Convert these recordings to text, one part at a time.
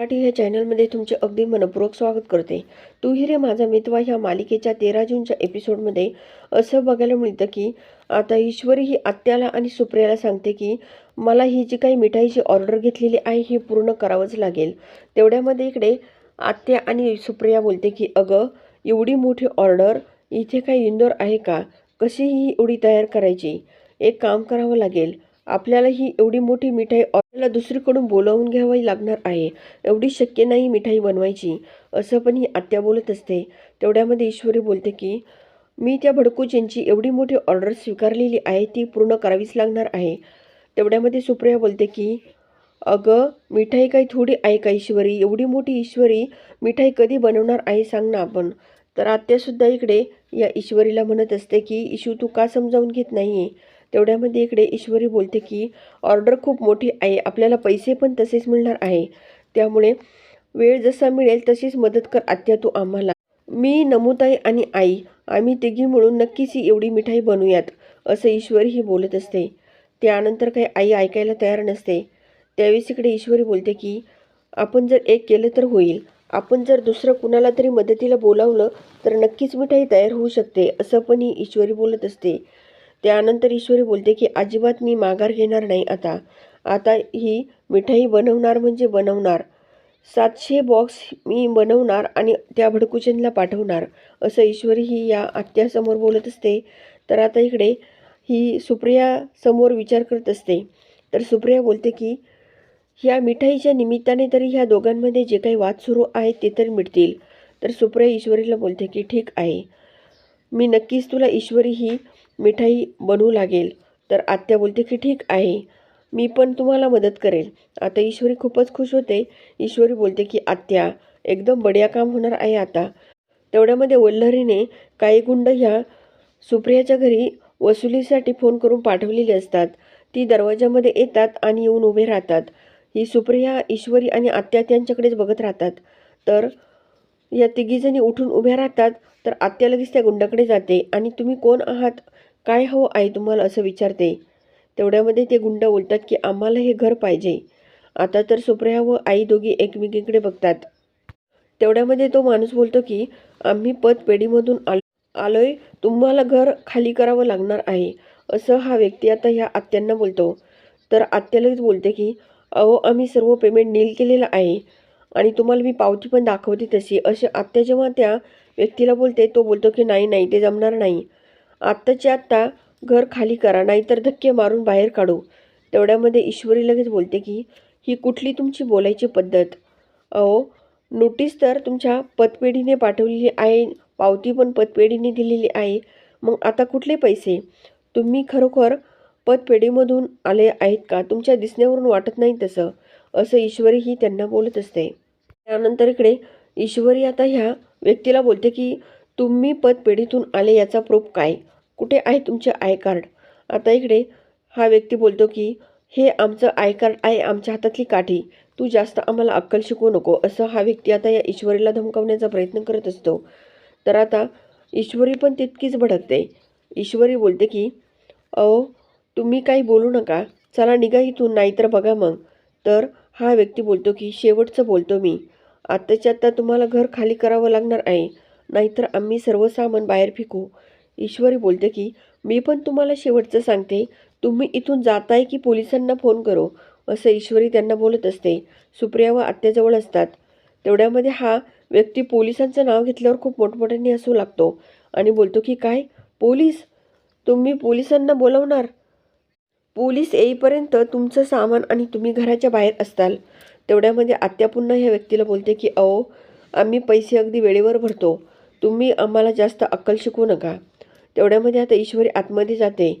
मराठी ह्या चॅनलमध्ये तुमचे अगदी मनपूर्वक स्वागत करते. तू हिरे रे माझा मितवा ह्या मालिकेच्या तेरा जूनच्या एपिसोडमध्ये असं बघायला मिळतं की आता ईश्वरी ही आत्याला आणि सुप्रियाला सांगते की मला ही जी काही मिठाईची ऑर्डर घेतलेली आहे ही पूर्ण करावंच लागेल. तेवढ्यामध्ये इकडे आत्या आणि सुप्रिया बोलते की अगं एवढी मोठी ऑर्डर इथे काही इंदोर आहे का? कशी ही एवढी तयार करायची? एक काम करावं लागेल. आपल्याला ही एवढी मोठी मिठाई आपल्याला दुसरीकडून बोलावून घ्यावी लागणार आहे. एवढी शक्य नाही मिठाई बनवायची. असं पण ही आत्या बोलत असते. तेवढ्यामध्ये ईश्वरी बोलते की मी त्या भडकूजींची एवढी मोठी ऑर्डर स्वीकारलेली आहे ती पूर्ण करावीच लागणार आहे. तेवढ्यामध्ये सुप्रिया बोलते की अगं मिठाई काही थोडी आहे का ईश्वरी? एवढी मोठी ईश्वरी मिठाई कधी बनवणार आहे सांग ना आपण. तर आत्यासुद्धा इकडे या ईश्वरीला म्हणत असते की इशू तू का समजावून घेत नाही आहे तेवढ्यामध्ये इकडे ईश्वरी बोलते की ऑर्डर खूप मोठी आहे आपल्याला पैसे पण तसेच मिळणार आहे. त्यामुळे वेळ जसा मिळेल तशीच मदत कर आत्या तू आम्हाला. मी नमुताई आणि आई आम्ही तिघी मिळून नक्कीच ही एवढी मिठाई बनवूयात असं ईश्वरी ही बोलत असते. त्यानंतर काही आई ऐकायला तयार नसते. त्यावेळेस इकडे ईश्वरी बोलते की आपण जर एक केलं तर होईल. आपण जर दुसरं कुणाला तरी मदतीला बोलावलं तर नक्कीच मिठाई तयार होऊ शकते असं पण ही ईश्वरी बोलत असते. त्यानंतर ईश्वरी बोलते की अजिबात मी माघार घेणार नाही आता. आता ही मिठाई बनवणार म्हणजे बनवणार. सातशे बॉक्स मी बनवणार आणि त्या भडकुचनला पाठवणार असं ईश्वरी ही या आत्यासमोर बोलत असते. तर आता इकडे ही सुप्रिया समोर विचार करत असते. तर सुप्रिया बोलते की ह्या मिठाईच्या निमित्ताने तरी ह्या दोघांमध्ये जे काही वाद सुरू आहेत ते तरी मिटतील. तर सुप्रिया ईश्वरीला बोलते की ठीक आहे. मी नक्कीच तुला ईश्वरी ही मिठाई बनवू लागेल. तर आत्या बोलते की ठीक आहे. मी पण तुम्हाला मदत करेल. आता ईश्वरी खूपच खुश होते. ईश्वरी बोलते की आत्या एकदम बढिया काम होणार आहे आता. तेवढ्यामध्ये वल्लरीने काही गुंड ह्या सुप्रियाच्या घरी वसुलीसाठी फोन करून पाठवलेले असतात. ती दरवाजामध्ये येतात आणि येऊन उभे राहतात. ही सुप्रिया ईश्वरी आणि आत्या त्यांच्याकडेच बघत राहतात. तर या तिघीजणी उठून उभ्या राहतात तर आत्या लगेच त्या गुंडाकडे जाते आणि तुम्ही कोण आहात? काय हवं आहे तुम्हाला? असं विचारते. तेवढ्यामध्ये ते गुंड बोलतात की आम्हाला हे घर पाहिजे. आता तर सुप्रिया व आई दोघी एकमेकीकडे बघतात. तेवढ्यामध्ये तो माणूस बोलतो की आम्ही पतपेढीमधून आलो आलोय. तुम्हाला घर खाली करावं लागणार आहे. असं हा व्यक्ती आता ह्या आत्यांना बोलतो. तर आत्या लगेच बोलते की अहो आम्ही सर्व पेमेंट नील केलेलं आहे. आणि तुम्हाला मी पावती पण दाखवते तशी. असे आत्ता जेव्हा त्या व्यक्तीला बोलते तो बोलतो की नाही नाही ते जमणार नाही. आत्ताच्या आत्ता घर खाली करा नाहीतर धक्के मारून बाहेर काढू. तेवढ्यामध्ये ईश्वरी लगेच बोलते की ही कुठली तुमची बोलायची पद्धत? अहो नोटीस तर तुमच्या पतपेढीने पाठवलेली आहे. पावती पण पतपेढीने दिलेली आहे. मग आता कुठले पैसे? तुम्ही खरोखर पतपेढीमधून आले आहेत का? तुमच्या दिसण्यावरून वाटत नाही तसं असं ईश्वरी ही त्यांना बोलत असते. त्यानंतर इकडे ईश्वरी आता ह्या व्यक्तीला बोलते की तुम्ही पतपेढीतून आले याचा प्रूफ काय? कुठे आहे तुमचे आय कार्ड? आता इकडे हा व्यक्ती बोलतो की हे आमचं आय कार्ड आहे आमच्या हातातली काठी. तू जास्त आम्हाला अक्कल शिकवू नको. असं हा व्यक्ती आता या ईश्वरीला धमकावण्याचा प्रयत्न करत असतो. तर आता ईश्वरी पण तितकीच भडकते. ईश्वरी बोलते की अहो तुम्ही काही बोलू नका. चला निघा इथून नाहीतर बघा मग. तर हा व्यक्ती बोलतो की शेवटचं बोलतो मी. आत्ताच्या आत्ता तुम्हाला घर खाली करावं लागणार आहे. नाहीतर आम्ही सर्व सामान बाहेर फेकू. ईश्वरी बोलते की मी पण तुम्हाला शेवटचं सांगते. तुम्ही इथून जाताय की पोलिसांना फोन करो असं ईश्वरी त्यांना बोलत असते. सुप्रिया व आत्याजवळ असतात. तेवढ्यामध्ये हा व्यक्ती पोलिसांचं नाव घेतल्यावर खूप मोठमोठ्याने हसू लागतो आणि बोलतो की काय? पोलीस? तुम्ही पोलिसांना बोलवणार? पोलीस येईपर्यंत तुमचं सामान आणि तुम्ही घराच्या बाहेर असताल. तेवढ्यामध्ये आत्या पुन्हा ह्या व्यक्तीला बोलते की अहो आम्ही पैसे अगदी वेळेवर भरतो. तुम्ही आम्हाला जास्त अक्कल शिकवू नका. तेवढ्यामध्ये आता ईश्वरी आतमध्ये जाते.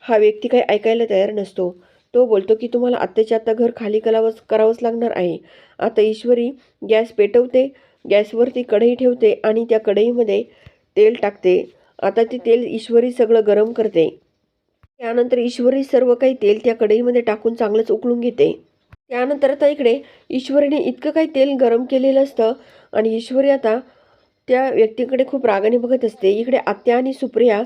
हा व्यक्ती काही ऐकायला तयार नसतो. तो बोलतो की तुम्हाला आत्ताच्या आत्ता घर खाली करावंच करावंच लागणार आहे. आता ईश्वरी गॅस पेटवते गॅसवरती कढई ठेवते आणि त्या कढईमध्ये तेल टाकते. आता ती तेल ईश्वरी सगळं गरम करते. त्यानंतर ईश्वरी सर्व काही तेल त्या कढईमध्ये टाकून चांगलंच उकळून घेते. त्यानंतर आता इकडे ईश्वरीने इतकं काही तेल गरम केलेलं असतं आणि ईश्वरी आता त्या व्यक्तीकडे खूप रागाने बघत असते. इकडे आत्या आणि सुप्रिया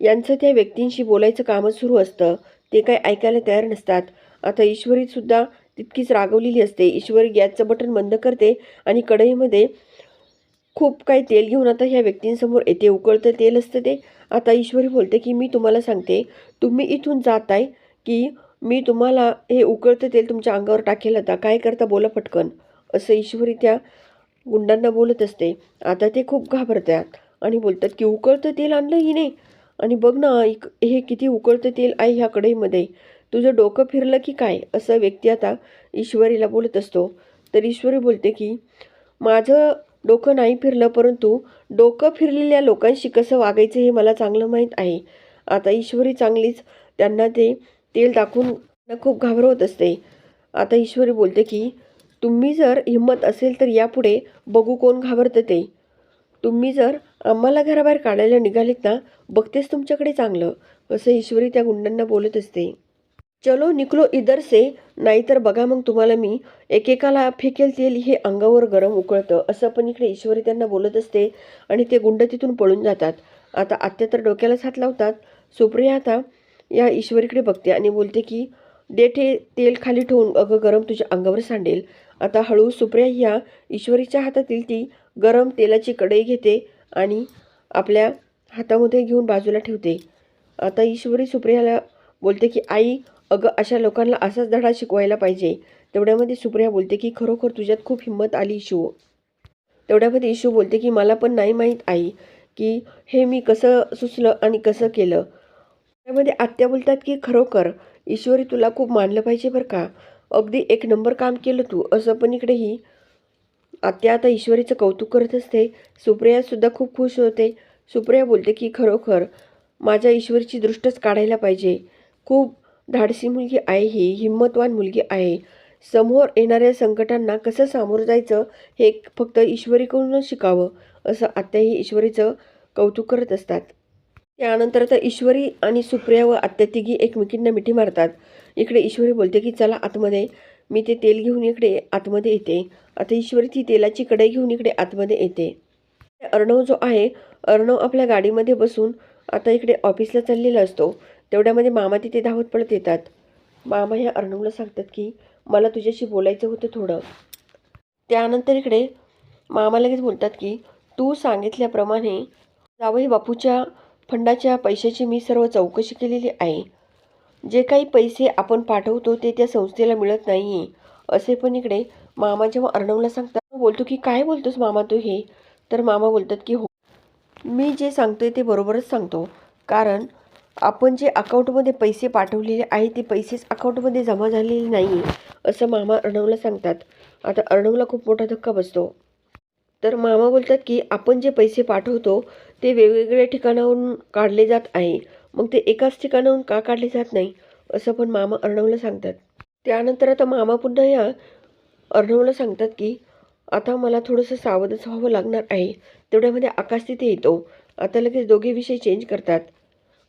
यांचं त्या व्यक्तींशी बोलायचं कामच सुरू असतं. ते काही ऐकायला तयार नसतात. आता ईश्वरीसुद्धा तितकीच रागवलेली असते. ईश्वरी गॅसचं बटन बंद करते आणि कढईमध्ये खूप काही तेल घेऊन आता ह्या व्यक्तींसमोर येते उकळतं तेल असतं ते. आता ईश्वरी बोलते की मी तुम्हाला सांगते तुम्ही इथून जात आहे की मी तुम्हाला हे उकळतं तेल तुमच्या अंगावर टाकेल आता. काय करता बोला पटकन. असं ईश्वरी त्या गुंडांना बोलत असते. आता ते खूप घाबरतात आणि बोलतात की उकळतं तेल आणलं हिने. आणि बघ ना इक- हे किती उकळतं तेल आहे ह्या कढईमध्ये. तुझं डोकं फिरलं की काय? असं व्यक्ती आता ईश्वरीला बोलत असतो. तर ईश्वरी बोलते की माझं डोकं नाही फिरलं परंतु डोकं फिरलेल्या लोकांशी कसं वागायचं हे मला चांगलं माहीत आहे. आता ईश्वरी चांगलीच त्यांना ते तेल दाखवून खूप घाबरवत असते. आता ईश्वरी बोलते की तुम्ही जर हिंमत असेल तर यापुढे बघू कोण घाबरतं ते. तुम्ही जर आम्हाला घराबाहेर काढायला निघालेत ना बघतेच तुमच्याकडे चांगलं असं ईश्वरी त्या गुंडांना बोलत असते. चलो निकलो इधर से नाहीतर बघा मग तुम्हाला मी एकेकाला फेकेल तेल हे अंगावर गरम उकळतं. असं पण इकडे ईश्वरी त्यांना बोलत असते आणि ते गुंड तिथून पळून जातात. आता आत्या तर डोक्यालाच हात लावतात. सुप्रिया आता या ईश्वरीकडे बघते आणि बोलते की देठे तेल खाली ठेवून अगं गरम तुझ्या अंगावर सांडेल. आता हळू सुप्रिया ह्या ईश्वरीच्या हातातील ती गरम तेलाची कढई घेते आणि आपल्या हातामध्ये घेऊन बाजूला ठेवते. आता ईश्वरी सुप्रियाला बोलते की आई अगं अशा लोकांना असाच धडा शिकवायला पाहिजे. तेवढ्यामध्ये सुप्रिया बोलते की खरोखर तुझ्यात खूप हिंमत आली इशू तेवढ्यामध्ये इशू बोलते की मला पण नाही माहीत आई की हे मी कसं सुचलं आणि कसं केलं. त्यामध्ये आत्या बोलतात की खरोखर ईश्वरी तुला खूप मानलं पाहिजे बरं का. अगदी एक नंबर काम केलं तू असं पण इकडेही आत्या आता ईश्वरीचं कौतुक करत असते. सुप्रियासुद्धा खूप खुश होते. सुप्रिया बोलते की खरोखर माझ्या ईश्वरीची दृष्टच काढायला पाहिजे. खूप धाडसी मुलगी आहे ही हिंमतवान मुलगी आहे. समोर येणाऱ्या संकटांना कसं सामोरं जायचं हे फक्त ईश्वरीकडूनच शिकावं असं आत्याही ईश्वरीचं कौतुक करत असतात. त्यानंतर तर ईश्वरी आणि सुप्रिया व आत्या तिघी एकमेकींना मिठी मारतात. इकडे ईश्वरी बोलते की चला आतमध्ये मी ते तेल घेऊन इकडे आतमध्ये येते. आता ईश्वरी ती तेलाची कढई घेऊन इकडे आतमध्ये येते. अर्णव जो आहे अर्णव आपल्या गाडीमध्ये बसून आता इकडे ऑफिसला चाललेला असतो. तेवढ्यामध्ये मामा तिथे धावत पडत येतात. मामा ह्या अर्णवला सांगतात की मला तुझ्याशी बोलायचं होतं थोडं. त्यानंतर इकडे मामा लगेच बोलतात की तू सांगितल्याप्रमाणे जावई बापूच्या फंडाच्या पैशाची मी सर्व चौकशी केलेली आहे. जे काही पैसे आपण पाठवतो ते त्या संस्थेला मिळत नाही आहे असे पण इकडे मामा जेव्हा अर्णवला सांगतात बोलतो की काय बोलतोस मामा तू हे? तर मामा बोलतात की हो. मी जे सांगतोय ते बरोबरच सांगतो. कारण आपण जे अकाउंटमध्ये पैसे पाठवलेले आहे ते पैसेच अकाउंटमध्ये जमा झालेले नाही असं मामा अर्णवला सांगतात. आता अर्णवला खूप मोठा धक्का बसतो. तर मामा बोलतात की आपण जे पैसे पाठवतो ते वेगवेगळ्या ठिकाणाहून काढले जात आहे. मग ते एकाच ठिकाणाहून का काढले जात नाही असं पण मामा अर्णवला सांगतात. त्यानंतर आता मामा पुन्हा या अर्णवला सांगतात की आता मला थोडंसं सावधच व्हावं लागणार आहे. तेवढ्यामध्ये आकाश तिथे येतो. आता लगेच दोघे विषय चेंज करतात.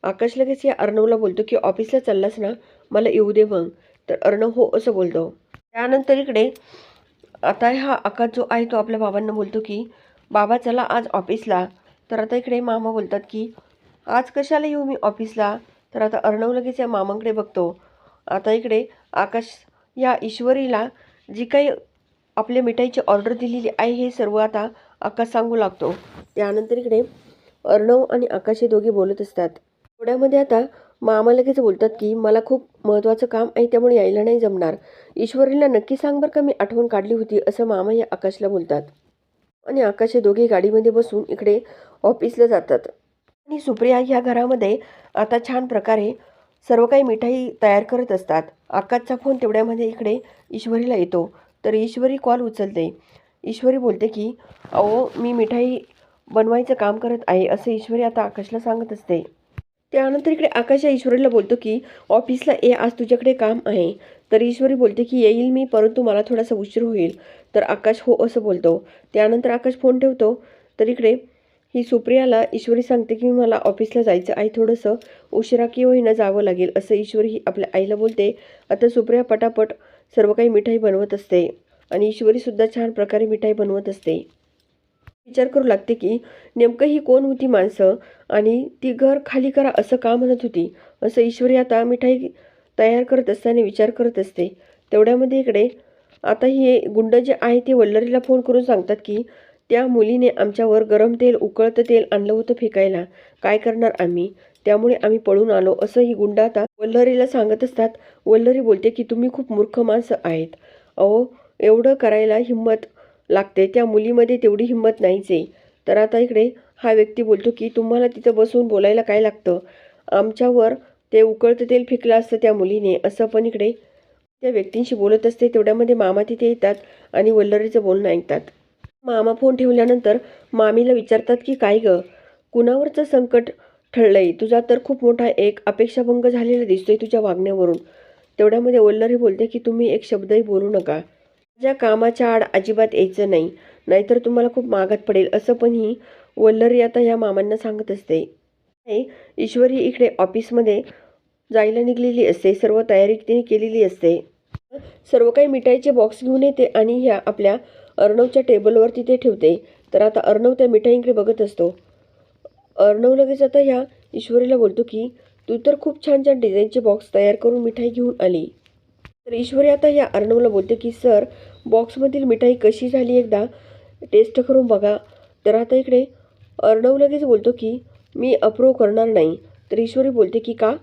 आकाश लगेच या अर्णवला बोलतो की ऑफिसला चाललास ना? मला येऊ दे मग. तर अर्णव हो असं बोलतो. त्यानंतर इकडे आता हा आकाश जो आहे तो आपल्या बाबांना बोलतो की बाबा चला आज ऑफिसला. तर आता इकडे मामा बोलतात की आज कशाला येऊ मी ऑफिसला? तर आता अर्णव लगेच या मामांकडे बघतो. आता इकडे आकाश या ईश्वरीला जी काही आपल्या मिठाईची ऑर्डर दिलेली आहे हे सर्व आता आकाश सांगू लागतो. त्यानंतर इकडे अर्णव आणि आकाश हे दोघे बोलत असतात. एवढ्यामध्ये आता मामा लगेच बोलतात की मला खूप महत्त्वाचं काम आहे त्यामुळे यायला नाही जमणार. ईश्वरीला नक्की सांग बरं का मी आठवण काढली होती असं मामा या आकाशला बोलतात. आणि आकाश हे दोघे गाडीमध्ये बसून इकडे ऑफिसला जातात. आणि सुप्रिया ह्या घरामध्ये आता छान प्रकारे सर्व काही मिठाई तयार करत असतात. आकाशचा फोन तेवढ्यामध्ये इकडे ईश्वरीला येतो. तर ईश्वरी कॉल उचलते. ईश्वरी बोलते की अहो मी मिठाई बनवायचं काम करत आहे असं ईश्वरी आता आकाशला सांगत असते. त्यानंतर इकडे आकाश या ईश्वरीला बोलतो की ऑफिसला ये आज तुझ्याकडे काम आहे. तर ईश्वरी बोलते की येईल मी परंतु मला थोडासा उशीर होईल. तर आकाश हो असं बोलतो. त्यानंतर आकाश फोन ठेवतो. तर इकडे ही सुप्रियाला ईश्वरी सांगते की मला ऑफिसला जायचं आहे थोडंसं. उशिरा की होईना जावं लागेल असं ईश्वरी ही आपल्या आईला बोलते. आता सुप्रिया पटापट सर्व काही मिठाई बनवत असते. आणि ईश्वरीसुद्धा छान प्रकारे मिठाई बनवत असते. विचार करू लागते की नेमकं ही कोण होती माणसं? आणि ती घर खाली करा असं का म्हणत होती? असं ईश्वरी आता मिठाई तयार करत असताना विचार करत असते. तेवढ्यामध्ये इकडे आता हे गुंड जे आहे ते वल्लरीला फोन करून सांगतात की त्या मुलीने आमच्यावर गरम तेल उकळतं तेल आणलं होतं फेकायला. काय करणार आम्ही? त्यामुळे आम्ही पळून आलो असं ही गुंड आता वल्लरीला सांगत असतात. वल्लरी बोलते की तुम्ही खूप मूर्ख माणसं आहेत. अहो एवढं करायला हिंमत लागते. त्या मुलीमध्ये तेवढी हिंमत नाहीच आहे. तर आता इकडे हा व्यक्ती बोलतो की तुम्हाला तिथं बसून बोलायला काय लागतं? आमच्यावर ते उकळतं तेल फिकलं असतं त्या मुलीने. असं पण इकडे त्या व्यक्तींशी बोलत असते. तेवढ्यामध्ये मामा तिथे येतात आणि वल्लरीचं बोलणं ऐकतात. मामा फोन ठेवल्यानंतर मामीला विचारतात की काय गं? कुणावरचं संकट ठळलंय? तुझा तर खूप मोठा एक अपेक्षाभंग झालेला दिसतोय तुझ्या वागण्यावरून. तेवढ्यामध्ये वल्लरी बोलते की तुम्ही एक शब्दही बोलू नका. माझ्या कामाच्या आड अजिबात यायचं नाही. नाहीतर तुम्हाला खूप मागात पडेल असं पण ही वल्लरी आता या मामांना सांगत असते. हे ईश्वरी इकडे ऑफिसमध्ये जायला निघलेली असते सर्व तयारी तिने केलेली असते. सर्व काही मिठाईचे बॉक्स घेऊन येते आणि ह्या आपल्या अर्णवच्या टेबलवर तिथे ठेवते. तर आता अर्णव त्या मिठाईंकडे बघत असतो. अर्णव लगेच आता ह्या ईश्वरीला बोलतो की तू तर खूप छान छान डिझाईनचे बॉक्स तयार करून मिठाई घेऊन आली. तर ईश्वरी आता या अर्णवला बोलते की सर बॉक्समधील मिठाई कशी झाली एकदा? टेस्ट करून बघा. तर आता इकडे अर्णव लगेच बोलतो की मी अप्रूव्ह करणार नाही. तर ईश्वरी बोलते की का?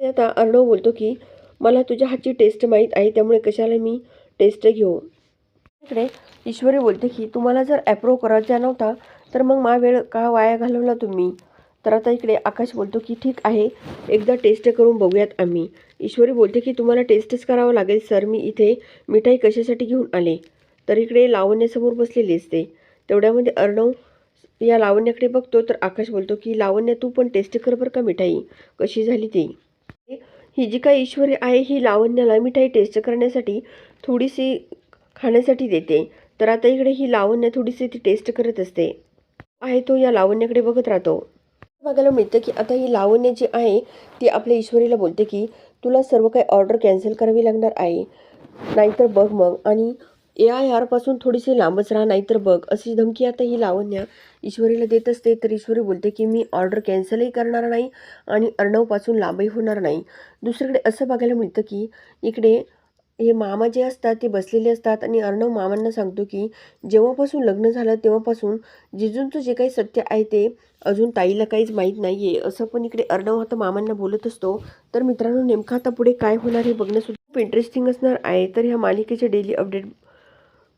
आता अर्णव बोलतो की मला तुझ्या हातची टेस्ट माहीत आहे त्यामुळे कशाला मी टेस्ट घेऊ? इकडे ईश्वरी बोलते की तुम्हाला जर ॲप्रूव्ह करायचा नव्हता तर मग मा वेळ का वाया घालवला तुम्ही? तर आता इकडे आकाश बोलतो की ठीक आहे एकदा टेस्ट करून बघूयात आम्ही. ईश्वरी बोलते की तुम्हाला टेस्टच करावं लागेल सर मी इथे मिठाई कशासाठी घेऊन आले? तर इकडे लावण्यासमोर बसलेली असते. तेवढ्यामध्ये अर्णव या लावण्याकडे बघतो तर आकाश बोलतो की लावण्य तू पण टेस्ट कर बरं का मिठाई? कशी झाली ती? ही जी काही ईश्वरी आहे ही लावण्याला मिठाई टेस्ट करण्यासाठी थोडीशी खाण्यासाठी देते. तर आता इकडे ही लावण्या थोडीशी ती टेस्ट करत असते. आहे तो या लावण्याकडे बघत राहतो. बघायला मिळतं की आता ही लावण्य जी आहे ती आपल्या ईश्वरीला बोलते की तुला सर्व काही ऑर्डर कॅन्सल करावी लागणार आहे नाहीतर बघ मग. आणि ए आय आरपासून थोडीशी लांबच राहा नाहीतर बघ. अशी धमकी आता ही लावण्य ईश्वरीला देत असते तर ईश्वरी बोलते की मी ऑर्डर कॅन्सलही करणार नाही आणि अर्णवपासून लांबही होणार नाही. दुसरीकडे असं बघायला मिळतं की इकडे हे मामा जे असतात ते बसलेले असतात आणि अर्णव मामांना सांगतो की जेव्हापासून लग्न झालं तेव्हापासून जिजूंचं जे काही सत्य आहे ते अजून ताईला काहीच माहीत नाही आहे असं पण इकडे अर्णव आता मामांना बोलत असतो. तर मित्रांनो नेमकं आता पुढे काय होणार हे बघणंसुद्धा खूप इंटरेस्टिंग असणार आहे. तर ह्या मालिकेचे डेली अपडेट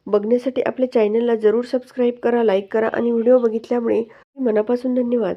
बघण्यासाठी आपल्या चॅनलला जरूर सबस्क्राईब करा लाईक करा आणि व्हिडिओ बघितल्यामुळे मनापासून धन्यवाद.